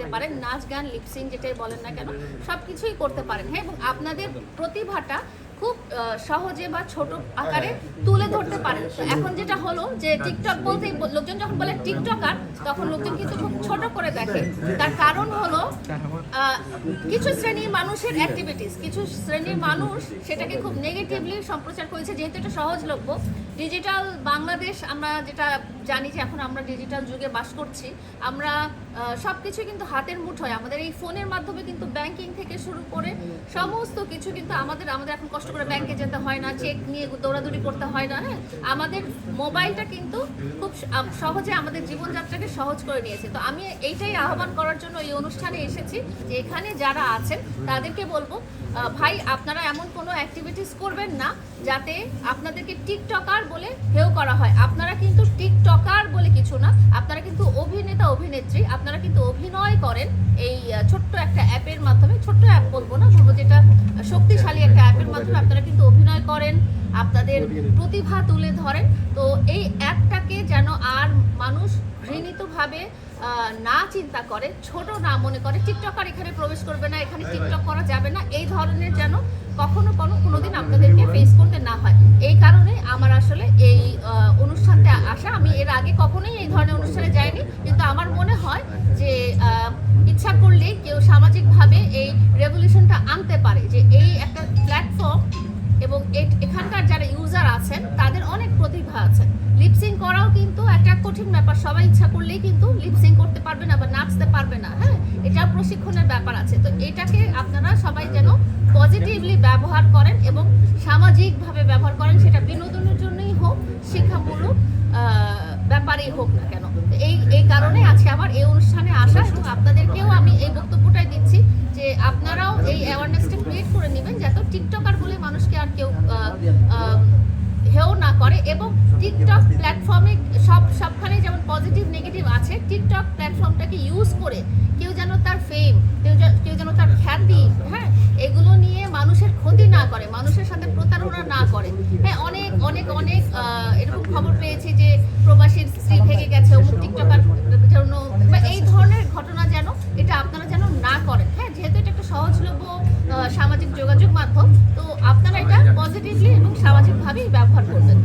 দিতে পারেন নাচ গান লিপসিং যেটাই বলেন না কেন সব কিছুই করতে পারেন। হ্যাঁ এবং আপনাদের প্রতিভাটা খুব সহজে বা ছোট আকারে তুলে ধরতে পারেন। এখন যেটা হলো যে টিকটক বলতে লোকজন যখন বলে টিকটকার তখন লোকজন কিন্তু খুব ছোট করে দেখে। তার কারণ হলো কিছু শ্রেণির মানুষের অ্যাক্টিভিটিস কিছু শ্রেণির মানুষ সেটাকে খুব নেগেটিভলি সম্প্রচার করেছে যেহেতু এটা সহজলভ্য। ডিজিটাল বাংলাদেশ আমরা যেটা জানি যে এখন আমরা ডিজিটাল যুগে বাস করছি, আমরা সব কিছু কিন্তু হাতের মুঠোয়। আমাদের এই ফোনের মাধ্যমে কিন্তু ব্যাংকিং থেকে শুরু করে সমস্ত কিছু কিন্তু আমাদের আমাদের এখন কষ্ট করে ব্যাংকে যেতে হয় না চেক নিয়ে দৌড়াদৌড়ি করতে হয় না হ্যাঁ? আমাদের মোবাইলটা কিন্তু খুব সহজে আমাদের জীবনযাত্রাকে সহজ করে নিয়েছে। তো আমি এইটাই আহ্বান করার জন্য এই অনুষ্ঠানে এসেছি যে এখানে যারা আছেন, তাদেরকে বলব ভাই, আপনারা এমন কোনো অ্যাক্টিভিটিস করবেন না যাতে আপনাদেরকে টিকটকার বলে হেও করা হয়। আপনারা কিন্তু টিকটকার বলে কিছু না, আপনারা কিন্তু অভিনেতা, অভিনেত্রী, আপনারা কিন্তু অভিনয় করেন এই ছোট্ট একটা অ্যাপের মাধ্যমে, ছোট্ট অ্যাপ বলব না, বলব যেটা শক্তিশালী একটা অ্যাপের মাধ্যমে আপনারা কিন্তু অভিনয় করেন, আপনাদের প্রতিভা তুলে ধরেন। তো এই অ্যাপটাকে যেন আর মানুষ ঘৃণিতভাবে না চিন্তা করে, ছোট না মনে করে, টিকটকার এখানে প্রবেশ করবে না, এখানে টিকটক করা যাবে না, এই ধরনের যেন কখনো কোনো কোনোদিন আপনাদেরকে ফেস করতে না হয়। এই কারণে আমার আসলে এই অনুষ্ঠানটা আসা। আমি এর আগে কখনোই এই ধরনের অনুষ্ঠানে যাইনি। কিন্তু আমার মনে হয় যে ইচ্ছা করলে কেউ সামাজিকভাবে এই রেভলিউশনটা আনতে পারে। যে এই একটা প্ল্যাটফর্ম এবং এখানকার যারা ইউজার আছেন, তাদের অনেক প্রতিভা আছে। লিপসিং করাও কিন্তু একটা কঠিন ব্যাপার। সবাই ইচ্ছা করলেই কিন্তু লিপসিং করতে পারবে না বা নাচতে পারবে না। হ্যাঁ এটা প্রশিক্ষণের ব্যাপার আছে। তো এটাকে আপনারা সবাই যেন পজিটিভলি ব্যবহার করেন এবং সামাজিকভাবে ব্যবহার করেন, সেটা বিনোদনের জন্যই হোক, শিক্ষামূলক ব্যাপারেই হোক না কেন। এই এই কারণে আজকে আমার এই অনুষ্ঠানে আসা এবং আপনাদেরকেও আমি এই বক্তব্যটাই দিচ্ছি যে আপনারাও এই অ্যাওয়ারনেসটা ক্রিয়েট করে নেবেন যাতে টিকটকার বলে মানুষকে আর কেউ হেও না করে এবং টিকটক প্ল্যাটফর্মে সব, সবখানে যেমন পজিটিভ নেগেটিভ আছে টিকটক প্ল্যাটফর্মটাকে ইউজ করে কেউ যেন তার ফেম কেউ যেন- তার খ্যাতি হ্যাঁ এগুলো নিয়ে মানুষের ক্ষতি না করে মানুষের সাথে প্রতারণা না করে। হ্যাঁ অনেক অনেক অনেক এরকম খবর পেয়েছি যে প্রবাসীর স্ত্রী ভেঙে গেছে অমুক টিকটকার জন্য। বা এই ধরনের ঘটনা যেন এটা আপনারা যেন না করেন। হ্যাঁ যেহেতু এটা একটা সহজলভ্য সামাজিক যোগাযোগ মাধ্যম তো আপনারা এটা পজিটিভলি এবং সামাজিকভাবেই ব্যবহার করবেন।